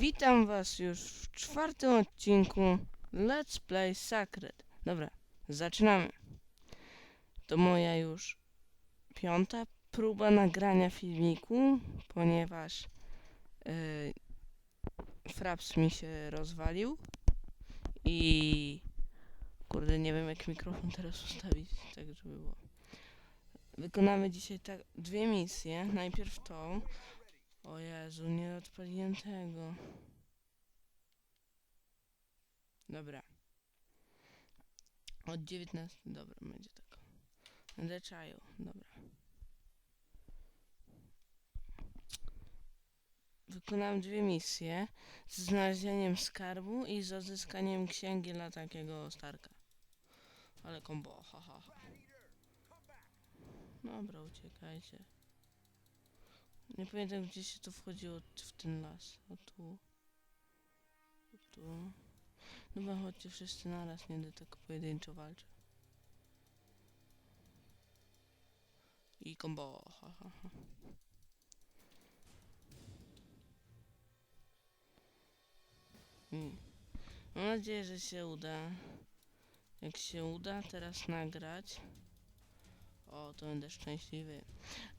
Witam was już w czwartym odcinku Let's Play Sacred. Dobra, zaczynamy. To moja już piąta próba nagrania filmiku, ponieważ yy, Fraps mi się rozwalił i kurde nie wiem jak mikrofon teraz ustawić, tak żeby było. Wykonamy dzisiaj tak, dwie misje. Najpierw tą. O Jezu, nie odpaliłem tego. Dobra. Od 19. Dobra, będzie tak. Będę czaił. Dobra. Wykonałem dwie misje z znalezieniem skarbu i z odzyskaniem księgi dla takiego starka. Ale kombo, ha ha ha. Dobra, uciekajcie. Nie pamiętam gdzie się to wchodziło w ten las. O tu. O tu. Dobra, chodźcie wszyscy naraz, nie będę tak pojedynczo walczyć. I combo, ha, ha, ha. Mm. Mam nadzieję, że się uda. Jak się uda teraz nagrać. O, to będę szczęśliwy.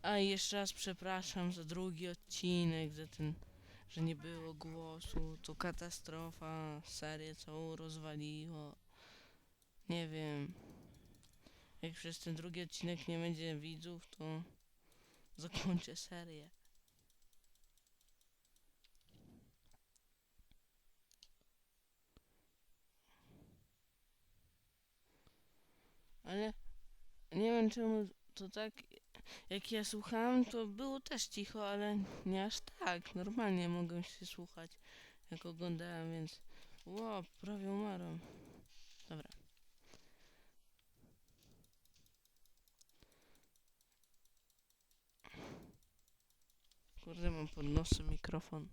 A jeszcze raz przepraszam za drugi odcinek, za ten, że nie było głosu. To katastrofa, serię całą rozwaliło. Nie wiem. Jak przez ten drugi odcinek nie będzie widzów, to zakończę serię. Ale nie wiem czemu to tak jak ja słuchałem, to było też cicho, ale nie aż tak. Normalnie mogłem się słuchać, jak oglądałem, więc... Ło, prawie umarłem. Dobra. Kurde, mam pod nosem mikrofon.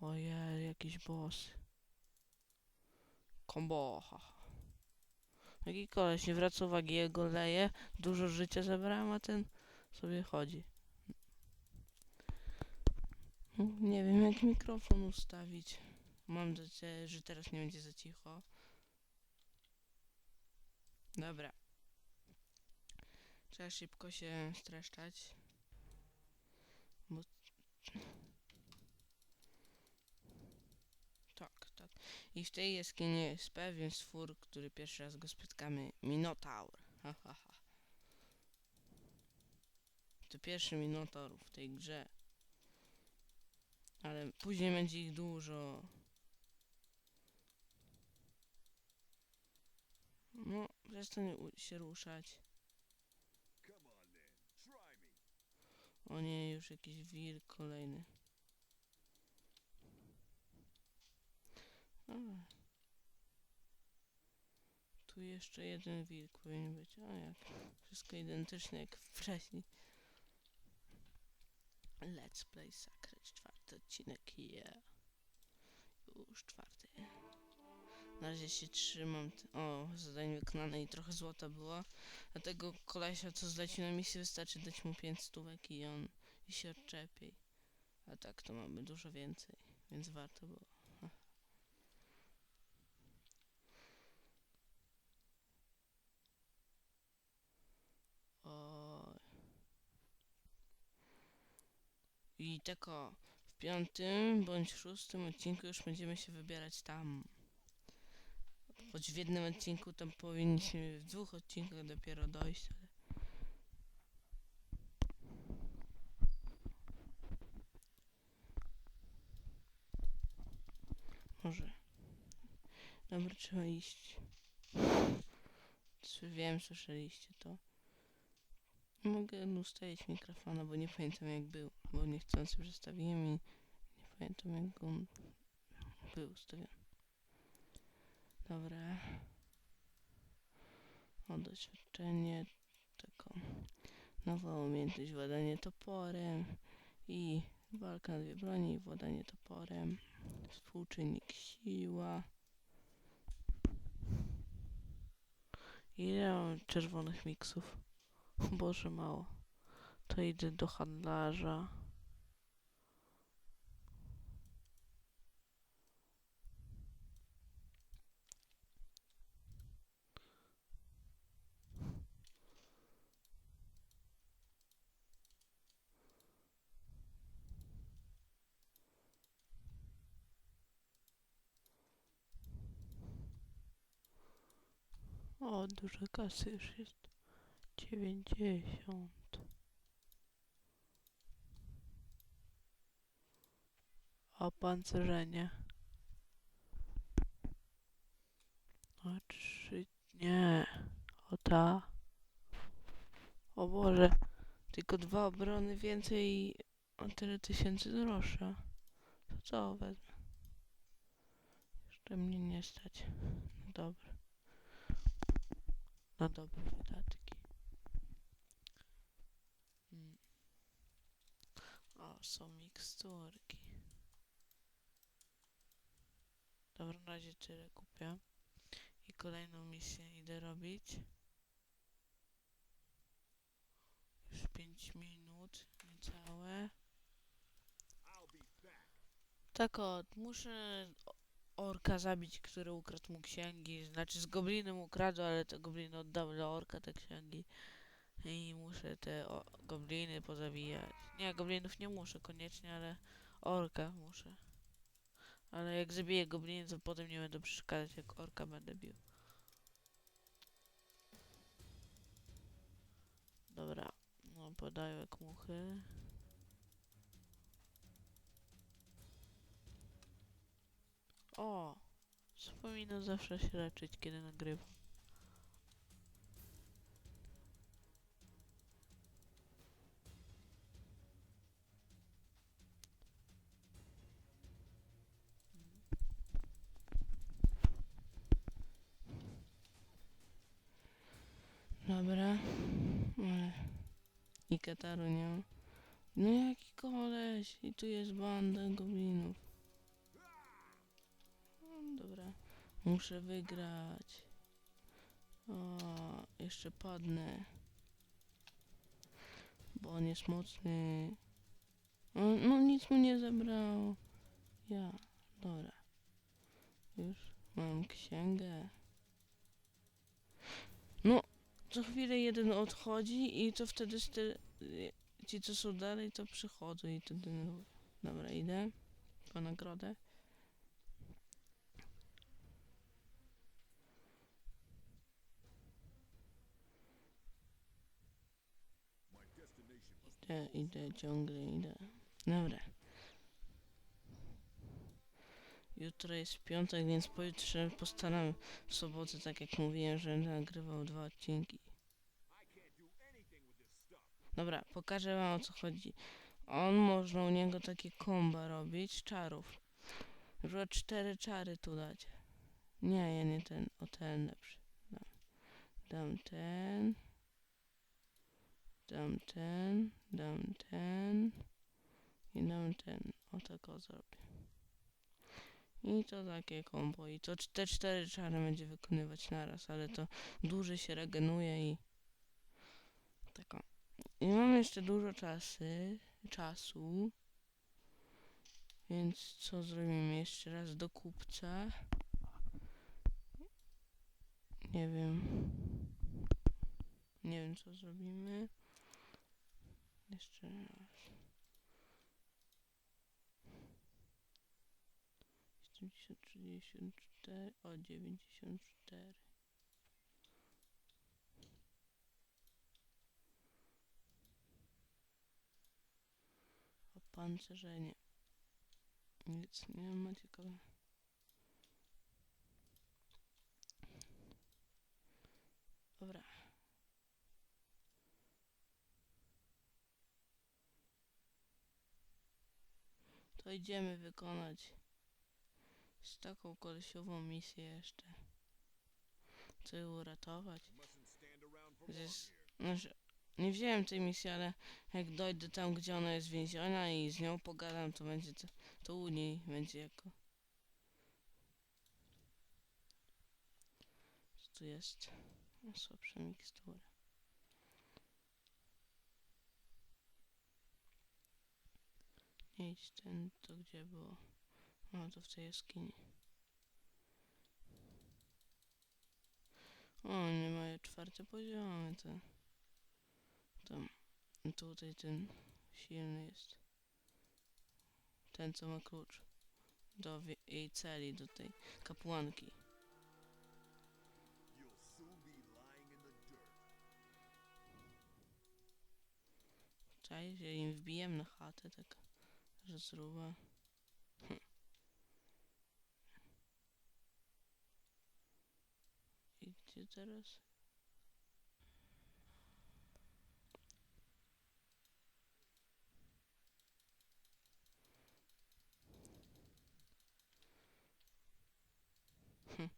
Ojej, jakiś boss. Kombo, haha. Taki koleś, nie zwraca uwagi, jego leje, dużo życia zabrałem, a ten sobie chodzi. Nie wiem jak mikrofon ustawić. Mam nadzieję, że teraz nie będzie za cicho. Dobra. Trzeba szybko się streszczać. Bo... I w tej jaskini jest pewien stwór, który pierwszy raz go spotkamy. Minotaur. To pierwszy Minotaur w tej grze. Ale później będzie ich dużo. No, przestań się ruszać. O nie, już jakiś wir kolejny. Tu jeszcze jeden wilk powinien być. O jak. Wszystko identyczne jak wcześniej. Let's play Sacred, czwarty odcinek, yeah. Już czwarty. Na razie się trzymam. O, zadanie wykonane i trochę złota było. Dlatego kolesia, co zleci na misję, wystarczy dać mu 5 stówek i on i się odczepi. A tak to mamy dużo więcej, więc warto było. I tylko w piątym bądź szóstym odcinku już będziemy się wybierać tam. Choć w jednym odcinku tam powinniśmy w dwóch odcinkach dopiero dojść, ale... Może. Dobra, trzeba iść. Czy wiem, słyszeliście to. Mogę ustawić mikrofonu, bo nie pamiętam jak był. Bo niechcący przestawiłem i nie pamiętam jak on był ustawiony. Dobra. O doświadczenie. Tylko nowa umiejętność władanie toporem i walka na dwie broni i władanie toporem. Współczynnik siła. Ile mam czerwonych miksów? O Boże, mało. To idę do handlarza. O, dużo kasy już jest. 90. Opancerzenie. O, trzy... Nie. O ta. O Boże. Tylko dwa obrony więcej i o tyle tysięcy droższa. To co wezmę? Jeszcze mnie nie stać. No dobra. Na dobre wydatki. Mm. O, są miksturki. Dobra, na razie tyle kupię. I kolejną misję idę robić. Już 5 minut, niecałe. Tak muszę orka zabić, który ukradł mu księgi. Znaczy z goblinem ukradł, ale te gobliny oddały dla orka te księgi. I muszę te o, gobliny pozabijać. Nie, goblinów nie muszę koniecznie, ale orka muszę. Ale jak zabiję gobliny, to potem nie będę przeszkadzać, jak orka będę bił. Dobra, no podaję jak muchy. O! Zapominam zawsze się leczyć, kiedy nagrywam. I kataru nie ma. No jaki koleś? I tu jest banda goblinów. No, Dobra. Muszę wygrać. O, jeszcze padnę. Bo on jest mocny. No, no nic mu nie zabrało. Ja. Dobra. Już mam księgę. No, co chwilę jeden odchodzi i to wtedy styl, ci co są dalej to przychodzą i to denerwują. Dobra, idę po nagrodę. Idę, idę, ciągle idę. Dobra. Jutro jest piątek, więc pojutrze postaram w sobotę, tak jak mówiłem, że nagrywał dwa odcinki. Dobra, pokażę wam o co chodzi. On można u niego takie komba robić, czarów. Żeby cztery czary tu dać. Nie, ja nie ten, o ten lepszy. Dam, dam ten. Dam ten, dam ten. I dam ten. O tak o zrobię. I to takie kombo. I to te cztery czary będzie wykonywać naraz, ale to dłużej się regenuje i tak o. I mam jeszcze dużo czasy, czasu. Więc co zrobimy jeszcze raz do kupca? Nie wiem. Nie wiem co zrobimy. Jeszcze raz. 64, o 94. Opancerzenie. Nic nie ma ciekawe. Dobra. To idziemy wykonać z taką kolesiową misję jeszcze. Chcę ją uratować. Gdzieś, znaczy, nie wziąłem tej misji, ale jak dojdę tam, gdzie ona jest więziona i z nią pogadam, to będzie to, to u niej będzie jako. Co tu jest? No, Słabsza mikstura. Idź ten, to gdzie było? No to w tej jaskini. O, nie mają czwarte poziomy, to... Tam, tutaj ten silny jest. Ten, co ma klucz. Do jej celi, do tej kapłanki. Czaj, że im wbijem na chatę, tak, że zruba. Hm. I gdzie teraz? Hm.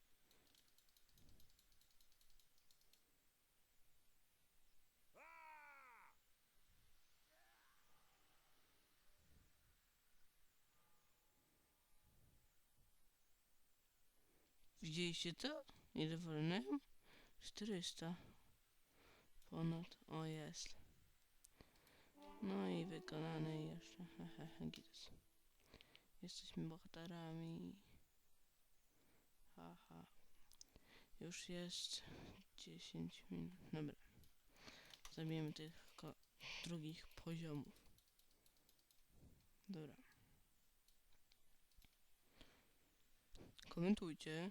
Ile wolnym? 400. Ponad. O, jest. No i wykonany jeszcze. Hehehe, gites. Jesteśmy bohaterami. Haha. Już jest 10 minut. Dobra. Zabijemy tych drugich poziomów. Dobra. Komentujcie,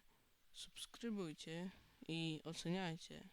subskrybujcie i oceniajcie.